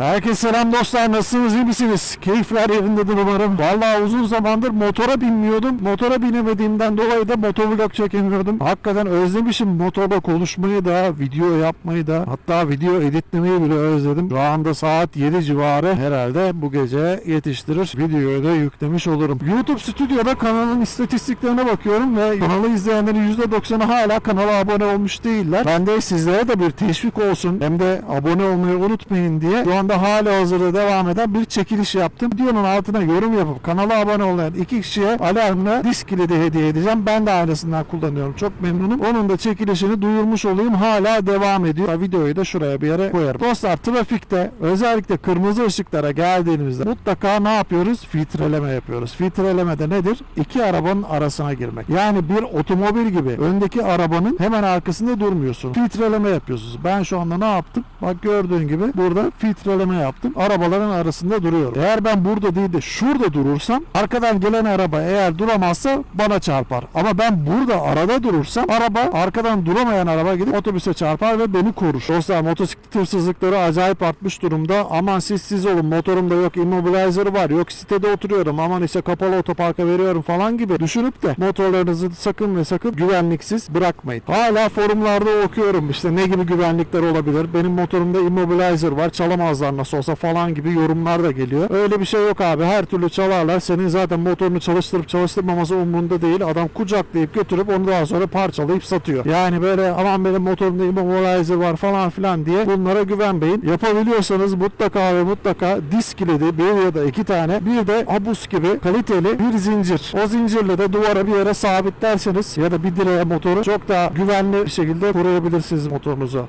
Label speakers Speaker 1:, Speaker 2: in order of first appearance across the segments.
Speaker 1: Herkese selam dostlar nasılsınız iyi misiniz? Keyifler yerindedir umarım. Vallahi uzun zamandır motora binmiyordum. Motora binemediğimden dolayı da motovlog çekemiyordum. Hakikaten özlemişim motorla konuşmayı da, video yapmayı da, hatta video editlemeyi bile özledim. Şu anda saat 7 civarı herhalde bu gece yetiştirir. Videoyu da yüklemiş olurum. YouTube stüdyoda kanalın istatistiklerine bakıyorum ve kanalı izleyenlerin %90'ı hala kanala abone olmuş değiller. Ben de sizlere de bir teşvik olsun hem de abone olmayı unutmayın diye şu anda hala hazırda devam eden bir çekiliş yaptım. Videonun altına yorum yapıp kanala abone olan iki kişiye alarmla disk kilidi hediye edeceğim. Ben de aynısından kullanıyorum. Çok memnunum. Onun da çekilişini duyurmuş olayım. Hala devam ediyor. Videoyu da şuraya bir yere koyarım. Dostlar trafikte özellikle kırmızı ışıklara geldiğimizde mutlaka ne yapıyoruz? Filtreleme yapıyoruz. Filtreleme de nedir? İki arabanın arasına girmek. Yani bir otomobil gibi öndeki arabanın hemen arkasında durmuyorsun. Filtreleme yapıyorsunuz. Ben şu anda ne yaptım? Bak gördüğün gibi burada filtreleme yaptım. Arabaların arasında duruyorum. Eğer ben burada değil de şurada durursam arkadan gelen araba eğer duramazsa bana çarpar. Ama ben burada arada durursam araba arkadan duramayan araba gidip otobüse çarpar ve beni korur. Dostlar motosiklet hırsızlıkları acayip artmış durumda. Aman siz siz olun motorumda yok immobilizer var yok sitede oturuyorum aman işte kapalı otoparka veriyorum falan gibi düşünüp de motorlarınızı sakın ve sakın güvenliksiz bırakmayın. Hala forumlarda okuyorum işte ne gibi güvenlikler olabilir. Benim motorumda immobilizer var çalamazlar nasıl olsa falan gibi yorumlar da geliyor. Öyle bir şey yok abi her türlü çalarlar. Senin zaten motorunu çalıştırıp çalıştırmaması umurunda değil. Adam kucaklayıp götürüp onu daha sonra parçalayıp satıyor. Yani böyle aman benim motorumda immobilizer var falan filan diye bunlara güvenmeyin. Yapabiliyorsanız mutlaka ve mutlaka disk kilidi bir ya da iki tane bir de abus gibi kaliteli bir zincir. O zincirle de duvara bir yere sabitlerseniz ya da bir direğe motoru çok daha güvenli bir şekilde koruyabilirsiniz motorunuzu.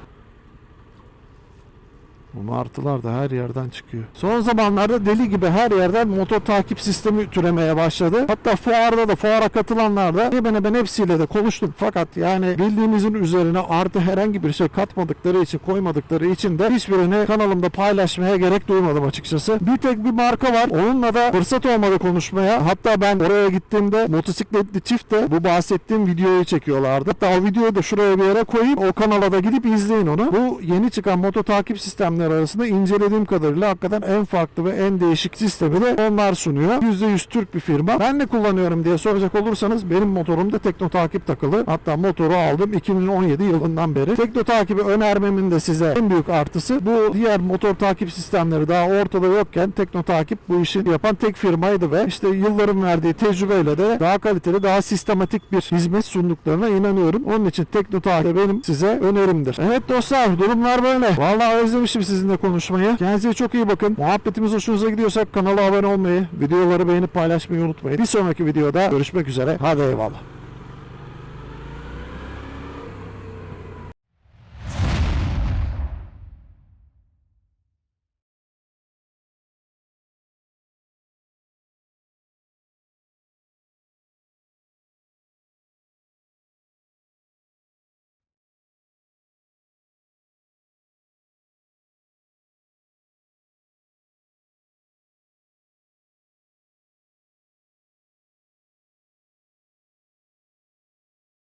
Speaker 1: Bu martılar da her yerden çıkıyor. Son zamanlarda deli gibi her yerden motor takip sistemi türemeye başladı. Hatta fuarda da fuara katılanlar da hemen hemen hepsiyle de konuştum. Fakat yani bildiğimizin üzerine artı herhangi bir şey katmadıkları için koymadıkları için de hiçbirini kanalımda paylaşmaya gerek duymadım açıkçası. Bir tek bir marka var. Onunla da fırsat olmadı konuşmaya. Hatta ben oraya gittiğimde motosikletli çift de bu bahsettiğim videoyu çekiyorlardı. Hatta o videoyu da şuraya bir yere koyayım. O kanala da gidip izleyin onu. Bu yeni çıkan moto takip sistemleri arasında incelediğim kadarıyla hakikaten en farklı ve en değişik sistemi de onlar sunuyor. %100 Türk bir firma. Ben ne kullanıyorum diye soracak olursanız benim motorumda Tekno Takip takılı. Hatta motoru aldım 2017 yılından beri. Tekno Takibi önermemin de size en büyük artısı bu diğer motor takip sistemleri daha ortada yokken Tekno Takip bu işi yapan tek firmaydı ve işte yılların verdiği tecrübeyle de daha kaliteli, daha sistematik bir hizmet sunduklarına inanıyorum. Onun için Tekno Takip benim size önerimdir. Evet dostlar durumlar böyle. Vallahi özlemişim sizinle konuşmayı. Kendinize çok iyi bakın. Muhabbetimiz hoşunuza gidiyorsa kanala abone olmayı, videoları beğenip paylaşmayı unutmayın. Bir sonraki videoda görüşmek üzere. Hadi eyvallah.